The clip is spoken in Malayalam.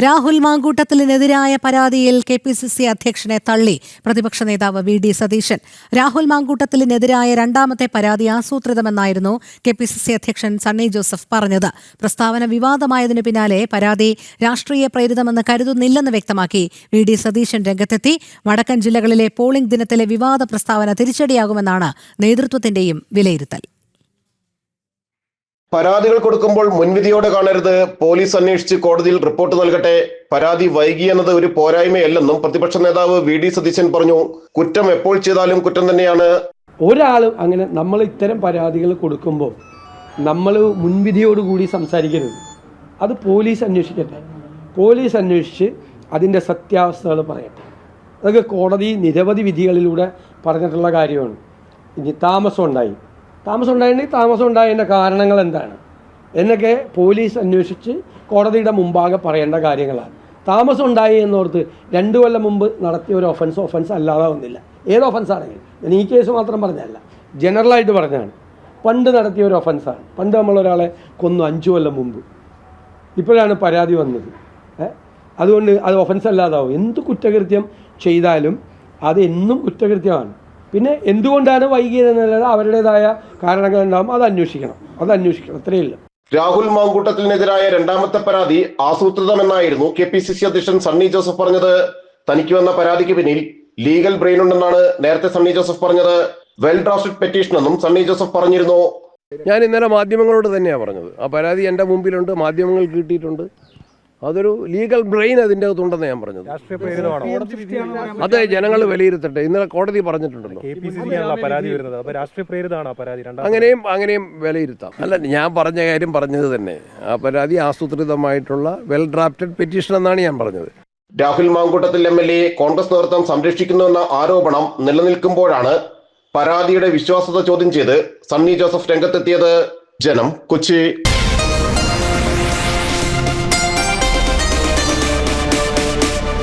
രാഹുൽ മാങ്കൂട്ടത്തിനെതിരായ പരാതിയിൽ കെ പി സി സി അധ്യക്ഷനെ തള്ളി. പ്രതിപക്ഷ നേതാവ് വി ഡി സതീശൻ. രാഹുൽ മാങ്കൂട്ടത്തിനെതിരായ രണ്ടാമത്തെ പരാതി ആസൂത്രിതമെന്നായിരുന്നു കെ പി സി സി അധ്യക്ഷൻ സണ്ണി ജോസഫ് പറഞ്ഞത്. പ്രസ്താവന വിവാദമായതിനു പിന്നാലെ പരാതി രാഷ്ട്രീയ പ്രേരിതമെന്ന് കരുതുന്നില്ലെന്ന് വ്യക്തമാക്കി. വി ഡി സതീശൻ രംഗത്തെത്തി. വടക്കൻ ജില്ലകളിലെ പോളിംഗ് ദിനത്തിലെ വിവാദ പ്രസ്താവന തിരിച്ചടിയാകുമെന്നാണ് നേതൃത്വത്തിന്റെയും വിലയിരുത്തൽ. പരാതികൾ കൊടുക്കുമ്പോൾ മുൻവിധിയോടെ കാണരുത്. പോലീസ് അന്വേഷിച്ച് കോടതിയിൽ റിപ്പോർട്ട് നൽകട്ടെ. പരാതി വൈകിയെന്നത് ഒരു പോരായ്മയല്ലെന്നും പ്രതിപക്ഷ നേതാവ് വി ഡി സതീശൻ പറഞ്ഞു. കുറ്റം എപ്പോൾ ചെയ്താലും കുറ്റം തന്നെയാണ്. ഒരാൾ അങ്ങനെ നമ്മൾ ഇത്തരം പരാതികൾ കൊടുക്കുമ്പോൾ നമ്മൾ മുൻവിധിയോടുകൂടി സംസാരിക്കരുത്. അത് പോലീസ് അന്വേഷിക്കട്ടെ. പോലീസ് അന്വേഷിച്ച് അതിന്റെ സത്യാവസ്ഥകൾ പറയട്ടെ. അതൊക്കെ കോടതി നിരവധി വിധികളിലൂടെ പറഞ്ഞിട്ടുള്ള കാര്യമാണ്. ഇനി താമസം ഉണ്ടായി താമസം ഉണ്ടായിട്ടുണ്ടെങ്കിൽ താമസം ഉണ്ടായതിന്റെ കാരണങ്ങൾ എന്താണ്? എന്നൊക്കെ പോലീസ് അന്വേഷിച്ച് കോടതിയുടെ മുമ്പാകെ പറയേണ്ട കാര്യങ്ങളാണ്. താമസം ഉണ്ടായി എന്നോർത്ത് രണ്ടു കൊല്ലം മുമ്പ് നടത്തിയ ഒരു ഒഫൻസ് ഒഫൻസ് അല്ലാതെ വന്നില്ല ഏത് ഒഫൻസ് ആണെങ്കിലും. ഞാൻ ഈ കേസ് മാത്രം പറഞ്ഞതല്ല. ജനറലായിട്ട് പറഞ്ഞാണ് പണ്ട് നടത്തിയ ഒരു ഒഫൻസാണ് പണ്ട് നമ്മൾ ഒരാളെ കൊന്നു അഞ്ചു കൊല്ലം മുമ്പ്. ഇപ്പോഴാണ് പരാതി വന്നത്. അതുകൊണ്ട് അത് ഒഫൻസ് അല്ലാതാവും. എന്ത് കുറ്റകൃത്യം ചെയ്താലും അത് എന്നും കുറ്റകൃത്യമാണ്. പിന്നെ എന്തുകൊണ്ടാണ് വൈകിയതെന്നുള്ളത് അവരുടേതായ കാരണങ്ങൾ ഉണ്ടാകും അത് അന്വേഷിക്കണം. അത് അന്വേഷിക്കണം. അത്രയേ ഉള്ളൂ. രാഹുൽ മാങ്കൂട്ടത്തിനെതിരായ രണ്ടാമത്തെ പരാതി ആസൂത്രിതമെന്നായിരുന്നു കെ പി സി സി അധ്യക്ഷൻ സണ്ണി ജോസഫ് പറഞ്ഞത്. തനിക്ക് വന്ന പരാതിക്ക് പിന്നിൽ ലീഗൽ ബ്രെയിൻ ഉണ്ടെന്നാണ് നേരത്തെ സണ്ണി ജോസഫ് പറഞ്ഞത്. വെൽ ഡ്രാഫ്റ്റഡ് പെറ്റീഷൻ എന്നും സണ്ണി ജോസഫ് പറഞ്ഞിരുന്നു. ഞാൻ ഇന്നലെ മാധ്യമങ്ങളോട് തന്നെയാണ് പറഞ്ഞത്. ആ പരാതി എന്റെ മുമ്പിലുണ്ട് മാധ്യമങ്ങൾ കിട്ടിയിട്ടുണ്ട്. അതൊരു ലീഗൽ ബ്രെയിൻ അതിന്റെ അകത്തുണ്ടെന്ന് ഞാൻ പറഞ്ഞത്. അത് ജനങ്ങൾ വിലയിരുത്തട്ടെ. ഇന്നലെ കോടതി പറഞ്ഞിട്ടുണ്ടല്ലോ. അങ്ങനെയും അങ്ങനെയും വിലയിരുത്താം. അല്ല ഞാൻ പറഞ്ഞ കാര്യം പറഞ്ഞത് തന്നെ. ആ പരാതി ആസൂത്രിതമായിട്ടുള്ള വെൽ ഡ്രാഫ്റ്റഡ് പെറ്റീഷൻ എന്നാണ് ഞാൻ പറഞ്ഞത്. Rahul Mamkootathil M L A Congress നേതൃത്വം സംരക്ഷിക്കുന്നുവെന്ന ആരോപണം നിലനിൽക്കുമ്പോഴാണ് പരാതിയുടെ വിശ്വാസത ചോദ്യം ചെയ്ത് സണ്ണി ജോസഫ് രംഗത്തെത്തിയത് ജനം കൊച്ചി.